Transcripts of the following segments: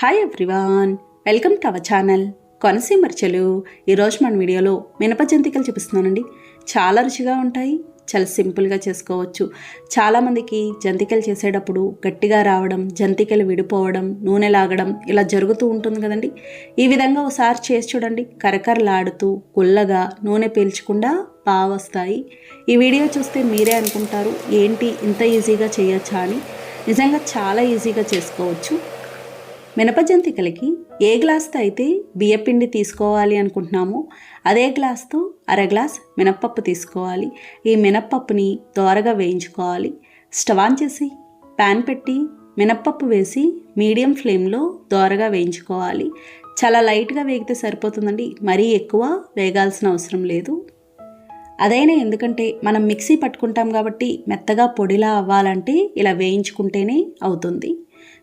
Hi everyone welcome to our channel Konaseema రుచులు ఈరోజు మన వీడియోలో మినప జంతికలు చూపిస్తున్నానండి. చాలా రుచిగా ఉంటాయి చాలా సింపుల్గా చేసుకోవచ్చు. చాలామందికి జంతికలు చేసేటప్పుడు గట్టిగా రావడం జంతికలు విడిపోవడం నూనె లాగడం ఇలా జరుగుతూ ఉంటుంది కదండి. ఈ విధంగా ఒకసారి చేసి చూడండి. కరకరలాడుతూ గుల్లగా నూనె పీల్చకుండా బాగా వస్తాయి ఈ వీడియో చూస్తే మీరే అనుకుంటారు ఏంటి ఇంత ఈజీగా చేయొచ్చా అని. నిజంగా చాలా ఈజీగా చేసుకోవచ్చు. మినపజంతికలకి ఏ గ్లాస్తో అయితే బియ్యపిండి తీసుకోవాలి అనుకుంటున్నామో అదే గ్లాస్తో అర గ్లాస్ మినప్పప్పు తీసుకోవాలి. ఈ మినప్పప్పుని దోరగా వేయించుకోవాలి. స్టవ్ ఆన్ చేసి ప్యాన్ పెట్టి మినప్పప్పు వేసి మీడియం ఫ్లేమ్లో దోరగా వేయించుకోవాలి. చాలా లైట్గా వేగితే సరిపోతుందండి. మరీ ఎక్కువ వేగాల్సిన అవసరం లేదు. అదైనా ఎందుకంటే మనం మిక్సీ పట్టుకుంటాం కాబట్టి మెత్తగా పొడిలా అవ్వాలంటే ఇలా వేయించుకుంటేనే అవుతుంది.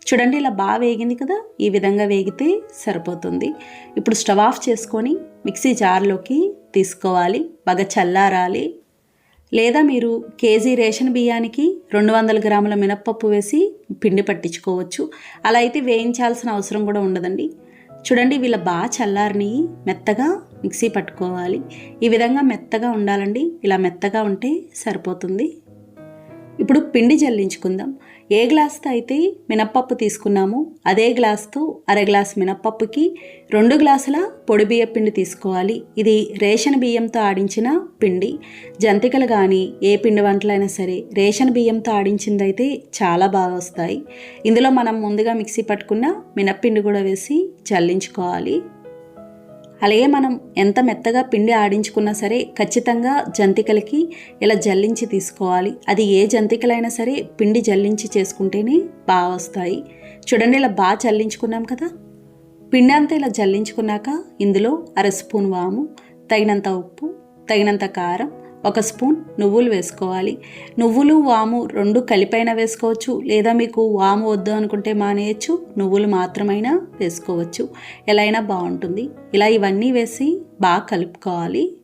చూడండి ఇలా బాగా వేగింది కదా? ఈ విధంగా వేగితే సరిపోతుంది. ఇప్పుడు స్టవ్ ఆఫ్ చేసుకొని మిక్సీ జార్లోకి తీసుకోవాలి. బాగా చల్లారాలి. లేదా మీరు కేజీ రేషన్ బియ్యానికి రెండు వందల గ్రాముల మినప్పప్పు వేసి పిండి పట్టించుకోవచ్చు. అలా అయితే వేయించాల్సిన అవసరం కూడా ఉండదండి. చూడండి వీళ్ళ బాగా చల్లారిని మెత్తగా మిక్సీ పట్టుకోవాలి. ఈ విధంగా మెత్తగా ఉండాలండి. ఇలా మెత్తగా ఉంటే సరిపోతుంది. ఇప్పుడు పిండి జల్లించుకుందాం. ఏ గ్లాస్తో అయితే మినప్పప్పు తీసుకున్నామో అదే గ్లాస్తో అర గ్లాస్ మినప్పప్పుకి రెండు గ్లాసుల పొడి బియ్య పిండి తీసుకోవాలి. ఇది రేషన్ బియ్యంతో ఆడించిన పిండి. జంతికలు కానీ ఏ పిండి వంటలైనా సరే రేషన్ బియ్యంతో ఆడించిందైతే చాలా బాగా వస్తాయి. ఇందులో మనం ముందుగా మిక్సీ పట్టుకున్న మినప్పిండి కూడా వేసి జల్లించుకోవాలి. అలాగే మనం ఎంత మెత్తగా పిండి ఆడించుకున్నా సరే ఖచ్చితంగా జంతికలకి ఇలా జల్లించి తీసుకోవాలి. అది ఏ జంతికలైనా సరే పిండి జల్లించి చేసుకుంటేనే బాగా వస్తాయి. చూడండి ఇలా బాగా చల్లించుకున్నాం కదా? పిండి అంతా ఇలా జల్లించుకున్నాక ఇందులో అర స్పూన్ వాము తగినంత ఉప్పు తగినంత కారం ఒక స్పూన్ నువ్వులు వేసుకోవాలి. నువ్వులు వాము రెండు కలిపైన వేసుకోవచ్చు. లేదా మీకు వాము వద్దు అనుకుంటే మానేయచ్చు. నువ్వులు మాత్రమైనా వేసుకోవచ్చు. ఎలా అయినా బాగుంటుంది. ఇలా ఇవన్నీ వేసి బాగా కలుపుకోవాలి.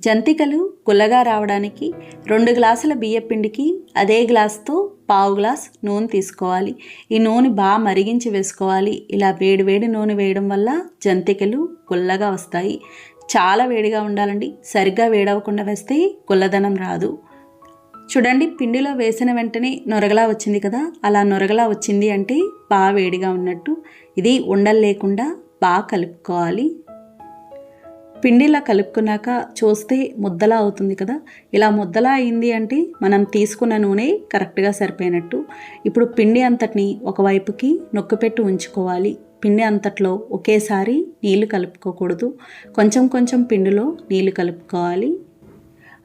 జంతికలు గుల్లగా రావడానికి రెండు గ్లాసుల బియ్యపిండికి అదే గ్లాస్తో పావు గ్లాస్ నూనె తీసుకోవాలి. ఈ నూనె బాగా మరిగించి వేసుకోవాలి. ఇలా వేడి వేడి నూనె వేయడం వల్ల జంతికలు గుల్లగా వస్తాయి. చాలా వేడిగా ఉండాలండి. సరిగ్గా వేడవకుండా వేస్తే గుల్లదనం రాదు. చూడండి పిండిలో వేసిన వెంటనే నొరగలా వచ్చింది కదా? అలా నొరగలా వచ్చింది అంటే బాగా వేడిగా ఉన్నట్టు ఇది ఉండలు లేకుండా బాగా కలుపుకోవాలి. పిండిలా కలుపుకున్నాక చూస్తే ముద్దలా అవుతుంది కదా? ఇలా ముద్దలా అయింది అంటే మనం తీసుకున్న నూనె కరెక్ట్గా సరిపోయినట్టు. ఇప్పుడు పిండి అంతటిని ఒకవైపుకి నొక్కిపెట్టి ఉంచుకోవాలి. పిండి అంతట్లో ఒకేసారి నీళ్ళు కలుపుకోకూడదు. కొంచెం కొంచెం పిండిలో నీళ్ళు కలుపుకోవాలి.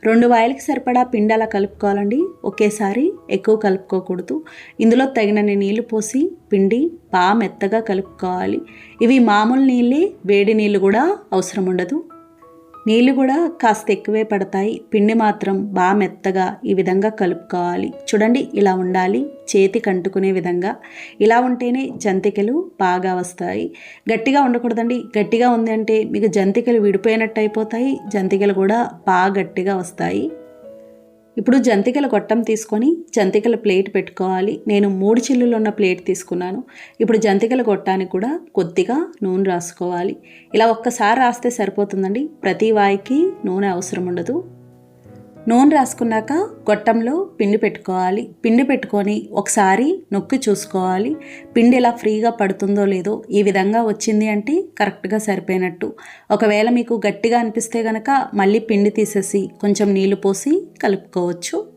రెండు వాయిలకి సరిపడా పిండి అలా కలుపుకోవాలండి. ఒకేసారి ఎక్కువ కలుపుకోకూడదు. ఇందులో తగినన్ని నీళ్ళు పోసి పిండి బాగా మెత్తగా కలుపుకోవాలి. ఇవి మామూలు నీళ్ళే వేడి నీళ్ళు కూడా అవసరం ఉండదు. నీళ్ళు కూడా కాస్త ఎక్కువే పడతాయి. పిండి మాత్రం బాగా మెత్తగా ఈ విధంగా కలుపుకోవాలి. చూడండి ఇలా ఉండాలి. చేతి కంటుకునే విధంగా. ఇలా ఉంటేనే జంతికలు బాగా వస్తాయి. గట్టిగా ఉండకూడదండి. గట్టిగా ఉంది అంటే మీకు జంతికలు విడిపోయినట్టు అయిపోతాయి. జంతికలు కూడా బాగా గట్టిగా వస్తాయి. ఇప్పుడు జంతికల గొట్టం తీసుకొని జంతికల ప్లేట్ పెట్టుకోవాలి. నేను మూడు చిల్లులు ఉన్న ప్లేట్ తీసుకున్నాను. ఇప్పుడు జంతికల గొట్టానికి కూడా కొద్దిగా నూనె రాసుకోవాలి. ఇలా ఒక్కసారి రాస్తే సరిపోతుందండి. ప్రతి వాయికి నూనె అవసరం ఉండదు. నూనె రాసుకున్నాక గొట్టంలో పిండి పెట్టుకోవాలి. పిండి పెట్టుకొని ఒకసారి నొక్కి చూసుకోవాలి. పిండి ఎలా ఫ్రీగా పడుతుందో లేదో ఈ విధంగా వచ్చింది అంటే కరెక్ట్గా సరిపోయినట్టు. ఒకవేళ మీకు గట్టిగా అనిపిస్తే గనక మళ్ళీ పిండి తీసేసి కొంచెం నీళ్ళు పోసి కలుపుకోవచ్చు.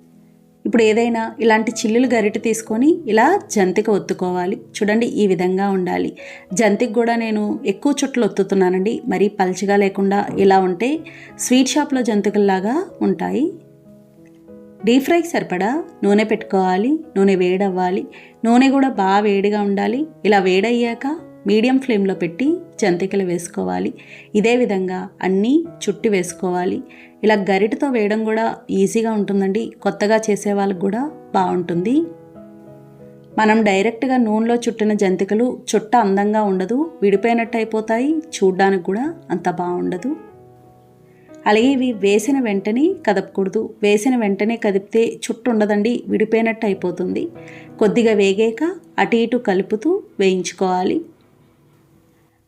ఇప్పుడు ఏదైనా ఇలాంటి చిల్లులు గరిట తీసుకొని ఇలా జంతిక ఒత్తుకోవాలి. చూడండి ఈ విధంగా ఉండాలి. జంతికి కూడా నేను ఎక్కువ చుట్టలు ఒత్తుతున్నానండి. మరీ పల్చగా లేకుండా ఇలా ఉంటే స్వీట్ షాప్లో జంతికల్లాగా ఉంటాయి. డీప్ ఫ్రైకి సరిపడా నూనె పెట్టుకోవాలి. నూనె వేడవ్వాలి. నూనె కూడా బాగా వేడిగా ఉండాలి. ఇలా వేడయ్యాక మీడియం ఫ్లేమ్లో పెట్టి జంతికలు వేసుకోవాలి. ఇదే విధంగా అన్నీ చుట్టి వేసుకోవాలి. ఇలా గరిటతో వేయడం కూడా ఈజీగా ఉంటుందండి. కొత్తగా చేసే వాళ్ళకి కూడా బాగుంటుంది. మనం డైరెక్ట్గా నూనెలో చుట్టిన జంతికలు చుట్ట అందంగా ఉండదు. విడిపోయినట్టు అయిపోతాయి. చూడ్డానికి కూడా అంత బాగుండదు. అలాగే ఇవి వేసిన వెంటనే కదపకూడదు. వేసిన వెంటనే కదిపితే చుట్టు ఉండదండి. విడిపోయినట్టు అయిపోతుంది. కొద్దిగా వేగాక అటు ఇటు కలుపుతూ వేయించుకోవాలి.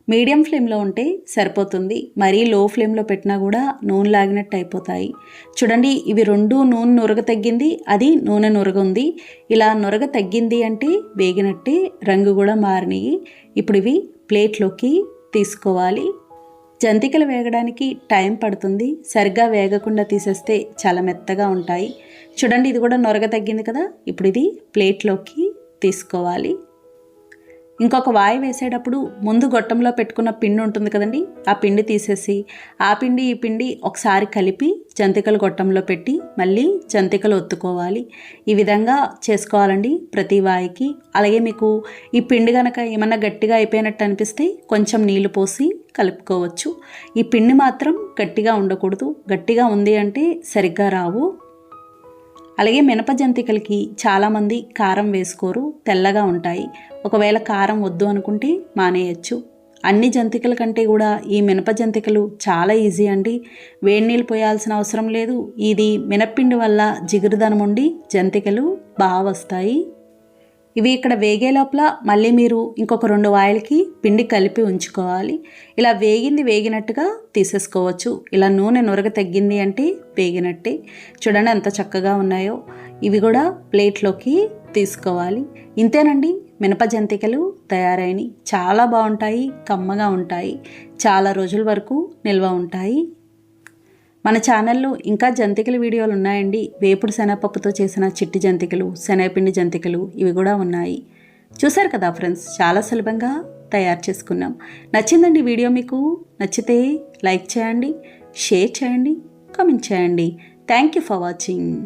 మీడియం ఫ్లేమ్లో ఉంటే సరిపోతుంది. మరీ లో ఫ్లేమ్లో పెట్టినా కూడా నూనె లాగినట్టు అయిపోతాయి. చూడండి ఇవి రెండు నూనె నురగ తగ్గింది అది నూనె నురగ ఉంది ఇలా నురగ తగ్గింది అంటే వేగినట్టే రంగు కూడా మారినాయి. ఇప్పుడు ఇవి ప్లేట్లోకి తీసుకోవాలి. జంతికలు వేగడానికి టైం పడుతుంది. సరిగ్గా వేగకుండా తీసేస్తే చాలా మెత్తగా ఉంటాయి. చూడండి ఇది కూడా నొరగ తగ్గింది కదా? ఇప్పుడు ఇది ప్లేట్లోకి తీసుకోవాలి. ఇంకొక వాయి వేసేటప్పుడు ముందు గొట్టంలో పెట్టుకున్న పిండి ఉంటుంది కదండి ఆ పిండి తీసేసి ఆ పిండి ఈ పిండి ఒకసారి కలిపి జంతికలు గొట్టంలో పెట్టి మళ్ళీ జంతికలు ఒత్తుకోవాలి. ఈ విధంగా చేసుకోవాలండి ప్రతి వాయికి. అలాగే మీకు ఈ పిండి కనుక ఏమన్నా గట్టిగా అయిపోయినట్టు అనిపిస్తే కొంచెం నీళ్ళు పోసి కలుపుకోవచ్చు. ఈ పిండి మాత్రం గట్టిగా ఉండకూడదు. గట్టిగా ఉంది అంటే సరిగ్గా రావు. అలాగే మినప జంతికలకి చాలామంది కారం వేసుకోరు తెల్లగా ఉంటాయి. ఒకవేళ కారం వద్దు అనుకుంటే మానేయచ్చు. అన్ని జంతికల కంటే కూడా ఈ మినప జంతికలు చాలా ఈజీ అండి. వేడి నీళ్ళు పోయాల్సిన అవసరం లేదు. ఇది మినప్పిండి వల్ల జిగురుదనం ఉండి జంతికలు బాగా వస్తాయి. ఇవి ఇక్కడ వేగే లోపల మళ్ళీ మీరు ఇంకొక రెండు వాయిలకి పిండి కలిపి ఉంచుకోవాలి. ఇలా వేగింది వేగినట్టుగా తీసేసుకోవచ్చు. ఇలా నూనె నొరగ తగ్గింది అంటే వేగినట్టే. చూడండి ఎంత చక్కగా ఉన్నాయో. ఇవి కూడా ప్లేట్లోకి తీసుకోవాలి. ఇంతేనండి మినప జంతికలు తయారైనవి చాలా బాగుంటాయి కమ్మగా ఉంటాయి. చాలా రోజుల వరకు నిల్వ ఉంటాయి. మన ఛానల్లో ఇంకా జంతికల వీడియోలు ఉన్నాయండి. వేపుడు శనగపప్పుతో చేసిన చిట్టి జంతికలు శనగపిండి జంతికలు ఇవి కూడా ఉన్నాయి. చూసారు కదా ఫ్రెండ్స్ చాలా సులభంగా తయారు చేసుకున్నాం. నచ్చిందండి వీడియో మీకు నచ్చితే లైక్ చేయండి షేర్ చేయండి కామెంట్ చేయండి. Thank you for watching.